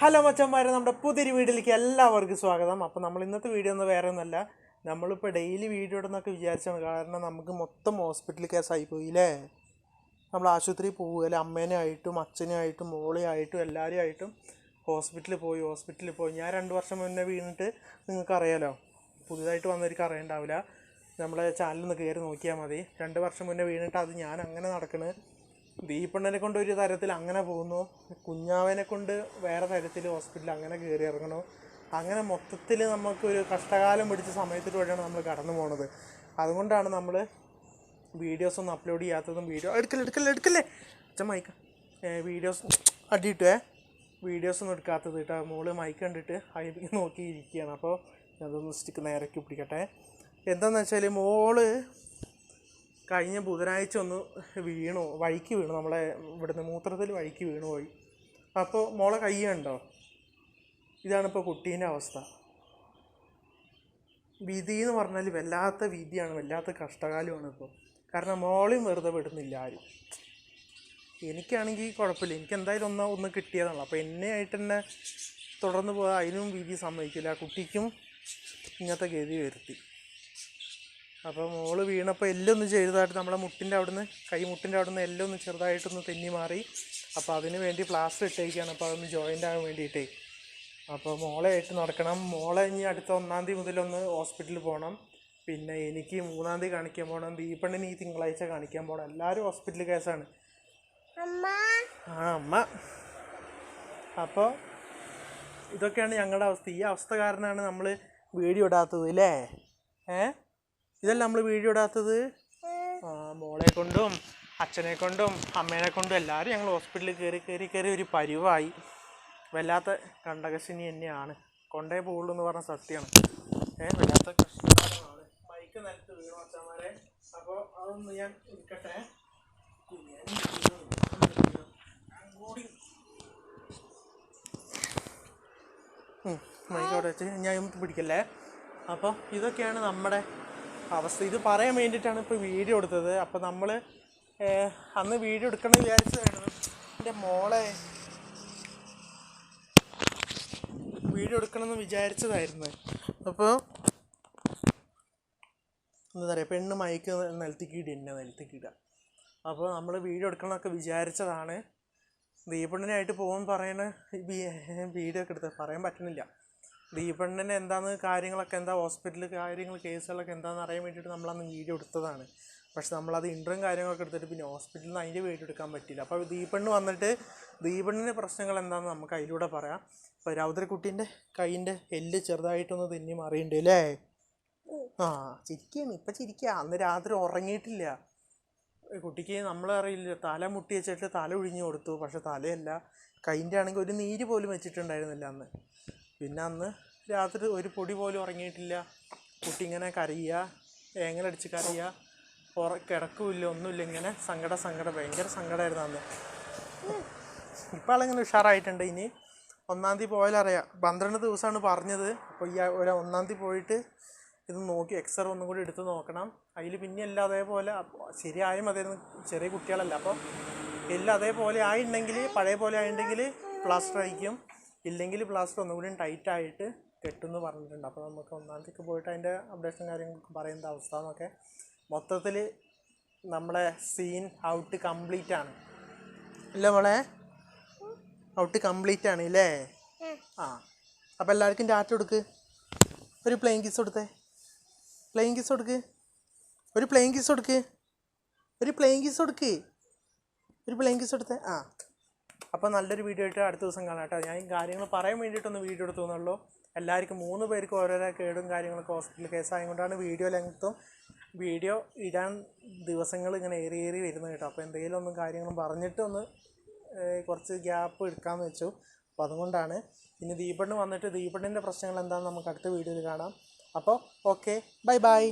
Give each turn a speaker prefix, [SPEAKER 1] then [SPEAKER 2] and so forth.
[SPEAKER 1] Hello മച്ചന്മാരെ നമ്മുടെ പുതിയൊരു വീട്ടിലേക്ക് എല്ലാവർക്കും സ്വാഗതം. അപ്പോൾ നമ്മൾ ഇന്നത്തെ വീഡിയോ ഒന്നും വേറെ ഒന്നുമല്ല. നമ്മളിപ്പോൾ ഡെയിലി വീഡിയോ ഇടുന്നൊക്കെ വിചാരിച്ചാണ് കാരണം നമുക്ക് മൊത്തം ഹോസ്പിറ്റൽ കേസായി പോയില്ലേ നമ്മൾ ആശുപത്രിയിൽ പോകുകയല്ലേ അമ്മേനെ ആയിട്ടും അച്ഛനെ ആയിട്ടും മോളെ ആയിട്ടും എല്ലാവരും ആയിട്ടും ഹോസ്പിറ്റലിൽ പോയി. ഹോസ്പിറ്റലിൽ പോയി ഞാൻ രണ്ട് വർഷം മുന്നേ വീണിട്ട് നിങ്ങൾക്കറിയാലോ പുതുതായിട്ട് വന്നവർക്ക് അറിയണ്ടാവില്ല നമ്മളെ ചാനലിൽ നിന്ന് കയറി നോക്കിയാൽ മതി. രണ്ട് വർഷം മുന്നേ വീണിട്ട് അത് ഞാൻ അങ്ങനെ നടക്കണ്. ദീപണ്ണനെ കൊണ്ട് ഒരു തരത്തിൽ അങ്ങനെ പോകുന്നു. കുഞ്ഞാവനെ കൊണ്ട് വേറെ തരത്തിൽ ഹോസ്പിറ്റലിൽ അങ്ങനെ കയറി ഇറങ്ങണു അങ്ങനെ മൊത്തത്തിൽ നമുക്കൊരു കഷ്ടകാലം പിടിച്ച സമയത്തിലൂടെയാണ് നമ്മൾ കടന്നു പോണത്. അതുകൊണ്ടാണ് നമ്മൾ വീഡിയോസ് ഒന്നും അപ്ലോഡ് ചെയ്യാത്തതും വീഡിയോ എടുക്കല്ലേ എടുക്കല്ലേ എടുക്കല്ലേ? അച്ഛൻ മൈക്ക് വീഡിയോസ് അടിയിട്ടുവേ വീഡിയോസ് ഒന്നും എടുക്കാത്തത് കേട്ടോ. മോൾ മൈക്ക് കണ്ടിട്ട് അതിലേക്ക് നോക്കിയിരിക്കുകയാണ്. അപ്പോൾ അതൊന്ന് സ്റ്റിക്ക് നേരക്ക് പിടിക്കട്ടെ. എന്താണെന്ന് വെച്ചാൽ മോൾ കഴിഞ്ഞ ബുധനാഴ്ച ഒന്ന് വീണു വഴിക്ക് വീണു നമ്മളെ ഇവിടുന്ന് മൂത്രത്തിൽ വഴിക്ക് വീണു പോയി. അപ്പോൾ മോളെ കൈ കണ്ടോ? ഇതാണിപ്പോൾ കുട്ടീന്റെ അവസ്ഥ. വിധി എന്ന് പറഞ്ഞാൽ വല്ലാത്ത വിധിയാണ് വല്ലാത്ത കഷ്ടകാലമാണ് ഇപ്പോൾ. കാരണം മോളെയും വെറുതെ വിടുന്നില്ല ആരും. എനിക്കാണെങ്കിൽ കുഴപ്പമില്ല എനിക്ക് എന്തായാലും ഒന്ന് ഒന്ന് കിട്ടിയതാണ്. അപ്പോൾ എന്നെ ആയിട്ട് തന്നെ തുടർന്ന് പോയാൽ അതിനും വിധി സമ്മതിക്കില്ല. കുട്ടിക്കും ഇങ്ങനത്തെ ഗതി വരുത്തി. അപ്പോൾ മോൾ വീണപ്പോൾ എല്ലൊന്ന് ചെറുതായിട്ട് നമ്മളെ മുട്ടിന്റെ അവിടുന്ന് കൈ മുട്ടിന്റെ അവിടുന്ന് എല്ലൊന്ന് ചെറുതായിട്ടൊന്ന് തെന്നി മാറി. അപ്പോൾ അതിന് വേണ്ടി പ്ലാസ്റ്റർ ഇട്ടേക്കാണ്. അപ്പോൾ അതൊന്ന് ജോയിന്റ് ആകാൻ വേണ്ടിയിട്ടേ. അപ്പോൾ മോളെ ആയിട്ട് നടക്കണം. മോളെ ഇനി അടുത്ത ഒന്നാം തീയതി മുതലൊന്ന് ഹോസ്പിറ്റലിൽ പോകണം പിന്നെ എനിക്ക് മൂന്നാം തീയതി കാണിക്കാൻ പോകണം ദീപണ്ണിന് ഈ തിങ്കളാഴ്ച കാണിക്കാൻ പോകണം എല്ലാവരും ഹോസ്പിറ്റൽ കേസാണ്. ആ അമ്മ. അപ്പോൾ ഇതൊക്കെയാണ് ഞങ്ങളുടെ അവസ്ഥ. ഈ അവസ്ഥ കാരണമാണ് നമ്മൾ വീഡിയോ ഇടാത്തത് അല്ലേ ഏ? ഇതല്ല നമ്മൾ വീഡിയോ ഇടാത്തത്? ആ മോളെ കൊണ്ടും അച്ഛനെ കൊണ്ടും അമ്മേനെ കൊണ്ടും എല്ലാവരും ഞങ്ങൾ ഹോസ്പിറ്റലിൽ കയറി കയറി കയറി ഒരു പരിവായി. വല്ലാത്ത കണ്ടകശിനി തന്നെയാണ്. കൊണ്ടേ പോകുള്ളൂ എന്ന് പറഞ്ഞ സത്യമാണ്. ഏ വല്ലാത്ത കഷ്ടമാണ് മൈക്ക് നിലത്ത് വീണു അച്ഛന്മാരെ. അപ്പോൾ അതൊന്ന് ഞാൻ ഇരിക്കട്ടെ. ഞാൻ കൂടി വെച്ച് ഞാൻ പിടിക്കല്ലേ? അപ്പോൾ ഇതൊക്കെയാണ് നമ്മുടെ അവസ്ഥ. ഇത് പറയാൻ വേണ്ടിയിട്ടാണ് ഇപ്പോൾ വീഡിയോ എടുത്തത്. അപ്പോൾ നമ്മൾ അന്ന് വീഡിയോ എടുക്കണമെന്ന് വിചാരിച്ചതായിരുന്നു. എന്റെ മോളെ വീഡിയോ എടുക്കണമെന്ന് വിചാരിച്ചതായിരുന്നു. അപ്പോൾ എന്താ പറയുക പെണ്ണ് മയക്ക് നിലത്തേക്കിടുക എന്നെ നിലത്തേക്കിടുക അപ്പോൾ നമ്മൾ വീഡിയോ എടുക്കണമെന്നൊക്കെ വിചാരിച്ചതാണ്. ദീപണ്ണനായിട്ട് പോകാൻ പറയണ വീഡിയോ ഒക്കെ എടുത്ത് പറയാൻ പറ്റുന്നില്ല ദീപണ്ണന് എന്താന്ന് കാര്യങ്ങളൊക്കെ എന്താ ഹോസ്പിറ്റലിൽ കാര്യങ്ങൾ കേസുകളൊക്കെ എന്താണെന്ന് അറിയാൻ വേണ്ടിയിട്ട് നമ്മളന്ന് വീഡിയോ എടുത്തതാണ്. പക്ഷെ നമ്മളത് ഇന്ററും കാര്യങ്ങളൊക്കെ എടുത്തിട്ട് പിന്നെ ഹോസ്പിറ്റലിൽ നിന്ന് അതിന്റെ വീഡിയോ എടുക്കാൻ പറ്റില്ല അപ്പോൾ ദീപണ്ണ് വന്നിട്ട് ദീപണ്ണിന്റെ പ്രശ്നങ്ങൾ എന്താണെന്ന് നമുക്ക് അതിലൂടെ പറയാം. ഇപ്പോൾ രൗദ്രക്കുട്ടീന്റെ കൈയിന്റെ എല്ല് ചെറുതായിട്ടൊന്ന് തെന്നി മാറിയിട്ടുണ്ട് അല്ലേ? ആ ചിരിക്കുകയാണ് ഇപ്പം ചിരിക്കുക അന്ന് രാത്രി ഉറങ്ങിയിട്ടില്ല. കുട്ടിക്ക് നമ്മളറിയില്ല തല മുട്ടി വെച്ചിട്ട് തല ഒഴിഞ്ഞു കൊടുത്തു. പക്ഷെ തലയല്ല. കൈന്റെ ആണെങ്കിൽ ഒരു നീര് പോലും വെച്ചിട്ടുണ്ടായിരുന്നില്ല അന്ന്. പിന്നെ അന്ന് രാത്രി ഒരു പൊടി പോലും ഉറങ്ങിയിട്ടില്ല. കുട്ടി ഇങ്ങനെ കരയുക ഏങ്ങലടിച്ച് കരയുക ഉറ കിടക്കുമില്ല ഒന്നുമില്ല. ഇങ്ങനെ സങ്കട സങ്കടം ഭയങ്കര സങ്കടമായിരുന്നു അന്ന്. ഇപ്പം ആളിങ്ങനെ ഉഷാറായിട്ടുണ്ട്. ഇനി ഒന്നാം തീയതി പോയാലറിയാം പന്ത്രണ്ട് ദിവസമാണ് പറഞ്ഞത്. അപ്പോൾ ഈ ഒരു ഒന്നാം തീയതി പോയിട്ട് ഇത് നോക്കി എക്സറേ ഒന്നും കൂടി എടുത്ത് നോക്കണം. അതിൽ പിന്നെ എല്ലാം അതേപോലെ ശരിയായും മതിയായിരുന്നു. ചെറിയ കുട്ടികളല്ല. അപ്പോൾ എല്ലാം അതേപോലെ ആയിട്ടുണ്ടെങ്കിൽ പഴയ പോലെ ആയിട്ടുണ്ടെങ്കിൽ പ്ലാസ്റ്റർ അയക്കും. ഇല്ലെങ്കിൽ പ്ലാസ്റ്റർ ഒന്നുകൂടി ടൈറ്റ് ആയിട്ട് കെട്ടുമെന്ന് പറഞ്ഞിട്ടുണ്ട്. അപ്പോൾ നമുക്ക് ഒന്നാം തീയതി പോയിട്ട് അതിന്റെ അപ്ഡേഷൻ കാര്യങ്ങളൊക്കെ പറയുന്ന അവസ്ഥ എന്നൊക്കെ. മൊത്തത്തിൽ നമ്മളെ സീൻ ഔട്ട് കംപ്ലീറ്റ് ആണ്. ഇല്ല മോളെ? ഔട്ട് കംപ്ലീറ്റ് ആണ് ഇല്ലേ? ആ. അപ്പോൾ എല്ലാവർക്കും ടാറ്റ കൊടുക്ക്. ഒരു പ്ലെയിൻ കിസ് കൊടുത്തേ. പ്ലെയിൻ കിസ് കൊടുക്ക്. ഒരു പ്ലെയിൻ കിസ് കൊടുക്ക്. ഒരു പ്ലെയിൻ കിസ് കൊടുക്ക്. ഒരു പ്ലെയിൻ കിസ് കൊടുത്തേ. ആ. അപ്പോൾ നല്ലൊരു വീഡിയോ ആയിട്ട് അടുത്ത ദിവസം കാണാം കേട്ടോ. ഞാൻ ഈ കാര്യങ്ങൾ പറയാൻ വേണ്ടിയിട്ടൊന്ന് വീഡിയോ എടുത്തു എന്നുള്ളൂ എല്ലാവർക്കും മൂന്ന് പേർക്ക് ഓരോരോ കേടും കാര്യങ്ങളൊക്കെ ഹോസ്പിറ്റൽ കേസായത് കൊണ്ടാണ് വീഡിയോ ലെങ്ത്തും വീഡിയോ ഇടാൻ ദിവസങ്ങൾ ഇങ്ങനെ ഏറി ഏറി വരുന്നത് കേട്ടോ. അപ്പോൾ എന്തെങ്കിലും ഒന്നും കാര്യങ്ങളും പറഞ്ഞിട്ടൊന്ന് കുറച്ച് ഗ്യാപ്പ് എടുക്കാമെന്ന് വെച്ചു. അപ്പോൾ അതുകൊണ്ടാണ് ഇനി ദീപണ്ണ് വന്നിട്ട് ദീപണ്ണിന്റെ പ്രശ്നങ്ങൾ എന്താണെന്ന് നമുക്ക് അടുത്ത വീഡിയോയിൽ കാണാം. അപ്പോൾ ഓക്കെ ബൈ ബൈ